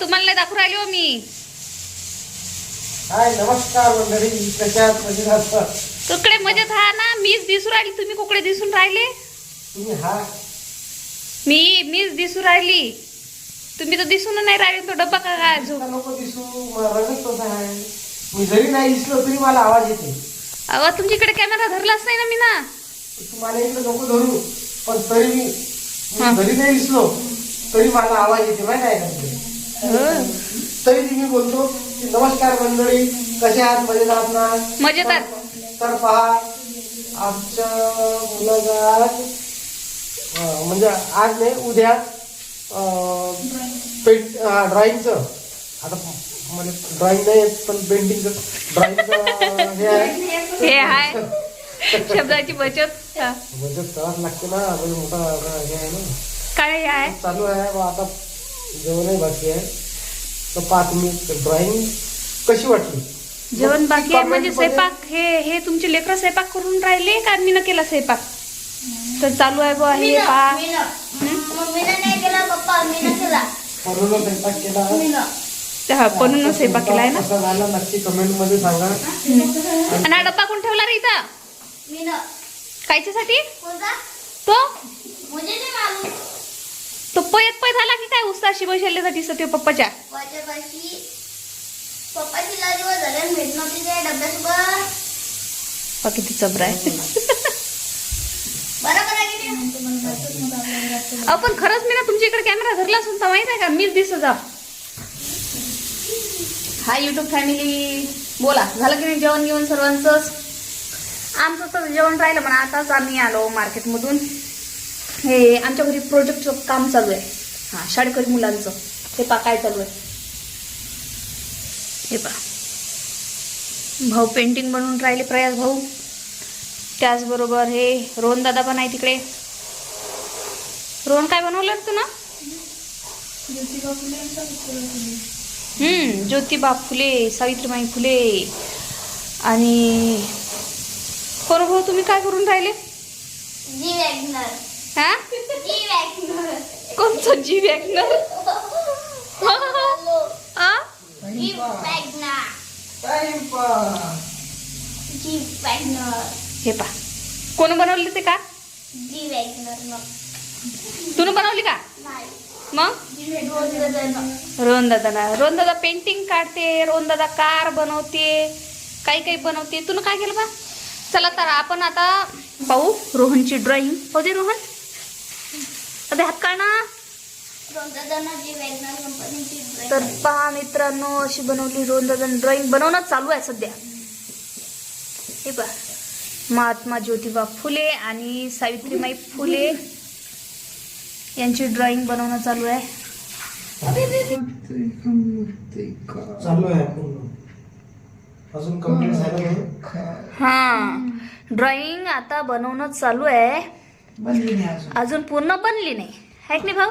तुम्हाला नाही दाखवू राहिली हो मी. हाय नमस्कार मंडळी? कुकडे मजेत हा ना? मीच दिसू राहिली. तुम्ही कुकडे दिसून राहिले? तुम्ही हा? मी मीच दिसू राहिली. तुम्ही तर दिसून नाही राहिले. तो डब्बा का काय झोप नको दिसू. मला आहे. मी जरी नाही दिसलो तरी मला आवाज येते अहो तुमच्याकडे कॅमेरा धरलाच नाही ना मी ना. तुम्हाला इकडे नको धरू. पण तरी मी हा. जरी नाही दिसलो तरी मला आवाज येते माहिती आहे का? तरी मी बोलतो की नमस्कार मंडळी कसे आहात? मजेत आहात ना? मजेत आहात. तर- पहा आमच्या मुलाचा म्हणजे आज नाही उद्या पेंट ड्रॉइंगचं. आता मला ड्रॉइंग नाही येत पण पेंटिंगचं. ड्रॉइंगचं हे आहे. शब्दाची बचत. म्हणजे करावंच लागते ना म्हणजे मोठा हे आहे ना. काय आहे? चालू आहे आता जेवणही बाकी आहे. तर पाच मी ड्रॉइंग कशी वाटली? जेवण बाकी आहे म्हणजे स्वयंपाक हे हे तुमचे लेकर स्वयंपाक करून राहिले का मी न केला स्वयंपाक? तर चालू आहे बुवा हे पहा. मम्मीने नाही केला पप्पा मीनं केला. पूर्ण स्वयंपाक हा, केलाय ना? नक्की कमेंटमध्ये सांगा आणि हा डब्बा कोण ठेवला रे इथं? मीनं. कायच्यासाठी कोणता तो मुझे नाही मालूम तो पयत पय झाला की काय उस्ताशी बसल्यासाठी सत्य पप्पाच्या? माझ्यापाशी पप्पाची नव्हती डब्यासोबत. पहा किती चबरा आहे. बरोबर आहे की नाही? अहो पण खरंच मी ना तुमच्या इकडे कॅमेरा धरला असून तर माहीत आहे का? मीच दिसत जा. हाय युट्यूब फॅमिली बोला. झालं की नाही जेवण घेऊन सर्वांचंच? आमचं तर जेवण राहिलं म्हणा आताच आम्ही आलो मार्केटमधून हे आमच्या घरी प्रोजेक्टचं काम चालू आहे. हां शाळकरी मुलांचं. हे पा काय चालू आहे? हे पा. भाऊ पेंटिंग बनवून राहिले प्रयास भाऊ. त्याचबरोबर हे रोहन दादा पण आहे तिकडे. रोहन काय बनवलं तू ना? हम्म ज्योतिबा फुले सावित्रीबाई फुले. आणि कोण भाऊ तुम्ही काय करून राहिले? जी वॅगनर हा? कोणतं जी वॅगनर हे पा कोण बनवले ते का? जी वॅगनर मग तू बनवली का? मग? रोज रोज रोहन दादाला रोहन दादा पेंटिंग काढते रोहन दादा कार बनवते काही काही बनवते. तू काय केलं बा? चला तर आपण आता पाहू रोहनची ड्रॉइंग पाहू दे रोहन. अरे हात काढ तर पहा मित्रांनो अशी बनवली दादा ड्रॉइंग बनवणं चालू आहे सध्या. हे पहा. महात्मा ज्योतिबा फुले आणि सावित्रीबाई फुले यांची ड्रॉइंग बनवणं चालू आहे. चालू आहे पूर्ण. अजून कंप्लीट झालं नाही? हा. ड्रॉइंग आता बनवणं चालू आहे. अजून. पूर्ण बनली नाही. आहे की नाही भाऊ?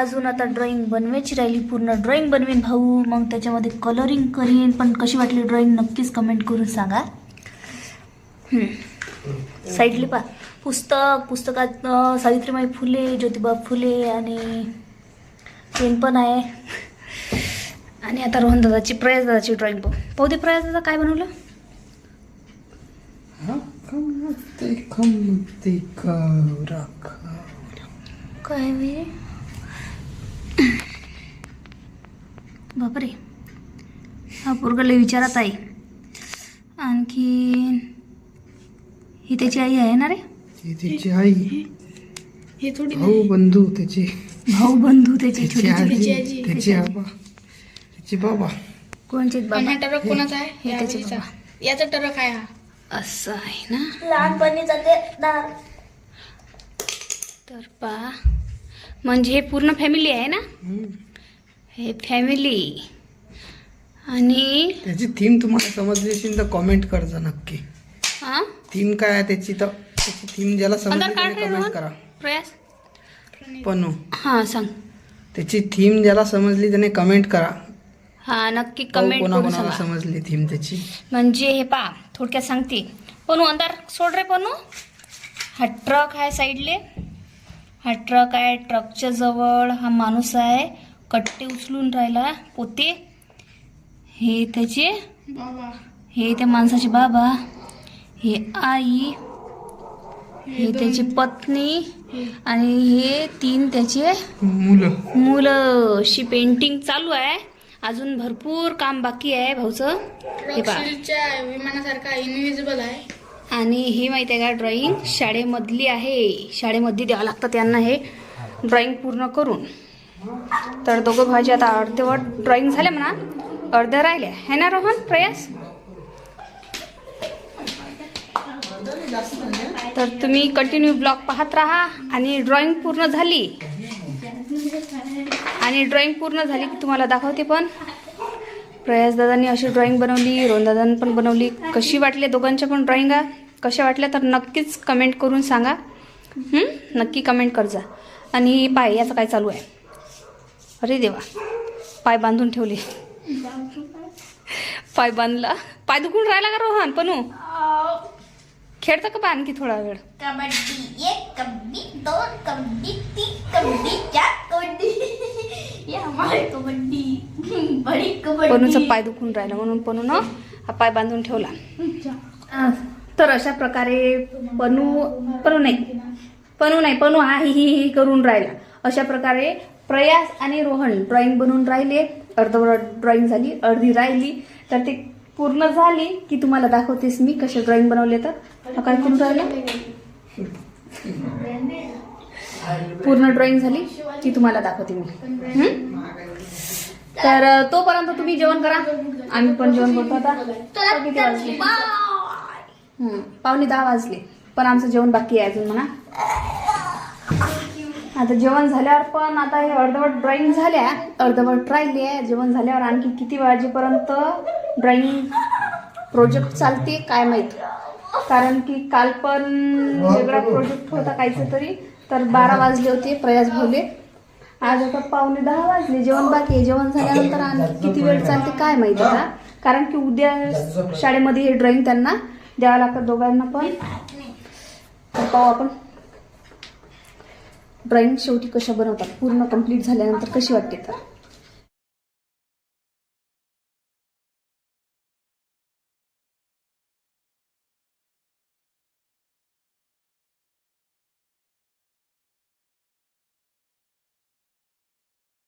अजून आता ड्रॉइंग बनवायची राहिली पूर्ण ड्रॉइंग बनवीन भाऊ. मग त्याच्यामध्ये कलरिंग करीन. पण कशी वाटली ड्रॉइंग नक्कीच कमेंट करून सांगा. साईडले पा पुस्तक पुस्तकात सावित्रीबाई फुले ज्योतिबा फुले आणि पेन पण आहे. आणि आता रोहन दादाची प्रयास दादाची ड्रॉइंग पाहू. पाहू दे प्रयास दादा काय बनवलं? खमते खमते कवरा काय वे बापरे हा पोरगले विचारत आहे. आणखी ही त्याची आई आहे ना रे? ती त्याची आई. भाऊ बंधू त्याचे. भाऊ बंधू त्याची त्याची छोटी आजी त्याची आबा त्याचे बाबा. कोणचे बाबा? हा टरक कोणाचा आहे? हे त्याचे याचा टरक आहे हा. असं आहे ना? लहानपणी जाते दार तर पा. म्हणजे हे पूर्ण फॅमिली आहे ना? हे फॅमिली आणि त्याची थीम तुम्हाला समजली असेल तर कॉमेंट करजा नक्की. हा? थीम काय आहे त्याची तर त्याची थीम ज्याला समजली त्याने कमेंट करा. प्रयास. पण हा सांग. त्याची थीम ज्याला समजली त्याने कमेंट करा. हा नक्की कमेंट करून सांगा समजली थीम त्याची? म्हणजे हे पा थोडक्यात सांगते. पनू अंधार सोड रे पनू. हा ट्रक आहे साईडले हा ट्रक आहे ट्रकच्या जवळ. हा माणूस आहे. कट्टे उचलून राहिला पोते. हे त्याचे हे त्या माणसाचे बाबा. हे आई. हे त्याची पत्नी. आणि हे तीन त्याचे मुलं. मुलं. अशी पेंटिंग चालू आहे. अजून भरपूर काम बाकी आहे भाऊचं. हे पहा. विमानासारखा इनविजिबल आहे. आणि हे माहिती आहे का? ड्रॉइंग शाळेमधली आहे. शाळेमध्ये द्यावं लागतं त्यांना हे. ड्रॉइंग पूर्ण करून. तर दोघं भाजी आता अर्धवट ड्रॉइंग झाले म्हणा. अर्ध्या राहिल्या है ना रोहन? प्रयास? तर तुम्ही कंटिन्यू ब्लॉग पाहत राहा आणि ड्रॉइंग पूर्ण झाली. आणि ड्रॉइंग पूर्ण झाली की तुम्हाला दाखवते पण. प्रयास दादांनी अशी ड्रॉइंग बनवली रोहन दादांनी पण बनवली. कशी वाटली दोघांच्या पण ड्रॉइंगा कशा वाटल्या तर नक्कीच कमेंट करून सांगा? नक्की कमेंट कर जा. आणि पाय याचं काय चालू आहे? अरे देवा. पाय बांधून ठेवले. पाय बांधला. पाय दुखून राहिला का रोहन पनू? खेळतं का बा आणखी थोडा वेळ? कबड्डी. दोन कबड्डी तीन कबड्डी चार कबड्डी ये हमारी कबड्डी बड़ी कबड्डी पनूचा पाय दुखून राहिला म्हणून पनूनं हा पाय बांधून ठेवला तर अशा प्रकारे पनू पनू नाही पनू नाही पनू हा ही ही ही करून राहिला अशा प्रकारे प्रयास आणि रोहन ड्रॉइंग बनवून राहिले अर्धवट ड्रॉइंग झाली अर्धी राहिली तर ते पूर्ण झाली की तुम्हाला दाखवतेस मी कसे ड्रॉइंग बनवले तर काय करून राहिला पूर्ण ड्रॉइंग झाली ती तुम्हाला दाखवते मी. तर तोपर्यंत तुम्ही जेवण करा. आम्ही पण जेवण करतो आता. किती वाजले पावणे दहा वाजले पण आमचं जेवण बाकी आहे अजून म्हणा. आता जेवण झाल्यावर पण आता हे अर्धवट ड्रॉइंग झाल्या. अर्धवट राहिली आहे. जेवण झाल्यावर आणखी किती वाजेपर्यंत ड्रॉइंग प्रोजेक्ट चालते काय माहीत. कारण की काल पण वेगळा प्रोजेक्ट होता काहीच तरी तर बारा वाजले होते प्रयास भोले. आज आता पावणे दहा वाजले जेवण बाकी आहे. जेवण झाल्यानंतर आणखी किती वेळ चालते काय माहिती का कारण की उद्या शाळेमध्ये हे ड्रॉइंग त्यांना द्यावं लागतं दोघांना पण. तर पाहू आपण. ड्रॉइंग शेवटी कशा बनवतात? पूर्ण कंप्लीट झाल्यानंतर कशी वाटते तर?